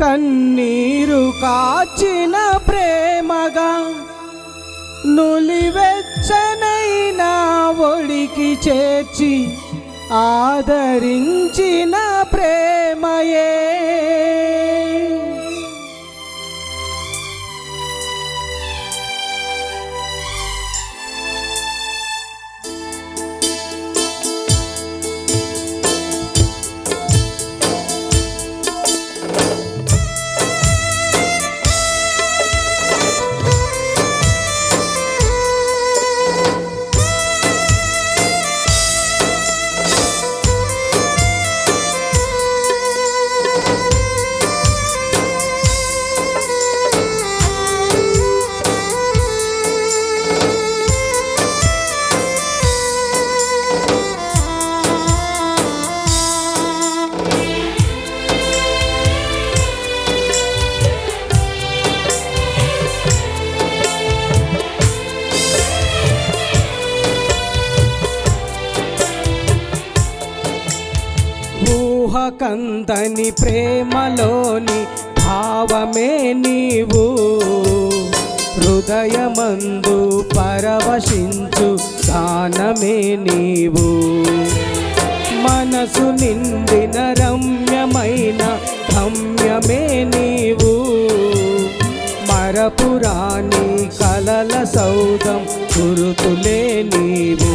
కన్నీరు కాచిన ప్రేమగా నులివెచ్చనైన ఒడికి చేర్చి ఆదరించిన ప్రేమయే. కందని ప్రేమలోని భావమే నీవు. హృదయమందు పరవశించు గానమే నీవు. మనసు నిండిన రమ్యమైన గమ్యమే నీవు. మరపురాణి కలల సౌదం గురుతులే నీవు.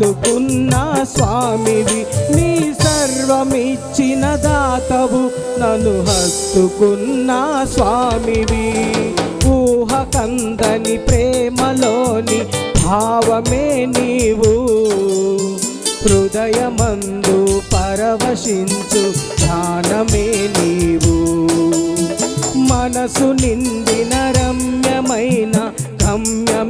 హత్తుకున్న స్వామివి నీ సర్వమిచ్చిన దాతవు నన్ను హత్తుకున్న స్వామివి. ఊహ కందని ప్రేమలోని భావమే నీవు. హృదయమందు పరవశించు ధ్యానమే నీవు. మనసు నిందిన రమ్యమైన గమ్యమే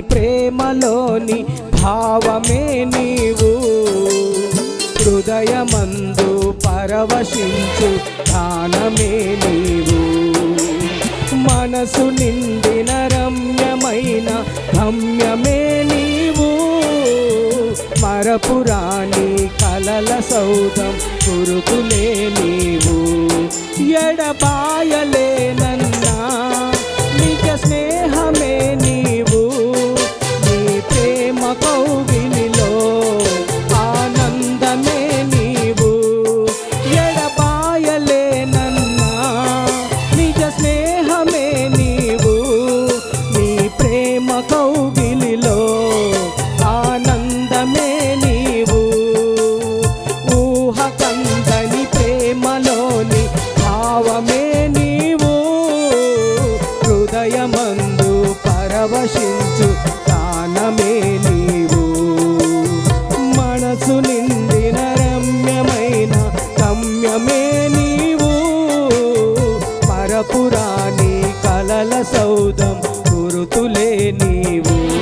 ప్రేమలోని భావమే నీవు. హృదయమందు పరవశించు ధ్యానమే నీవు. మనసు నిండిన రమ్యమైన గమ్యమే నీవు. మరపురాణి కలల సౌధం కురుకులే నీవు. ఎడబాయలేన పరవశించు స్థానమే నీవు. మనసు నిండిన రమ్యమైన గమ్యమే నీవు. పరపురాణి కలల సౌధం గురుతులే నీవు.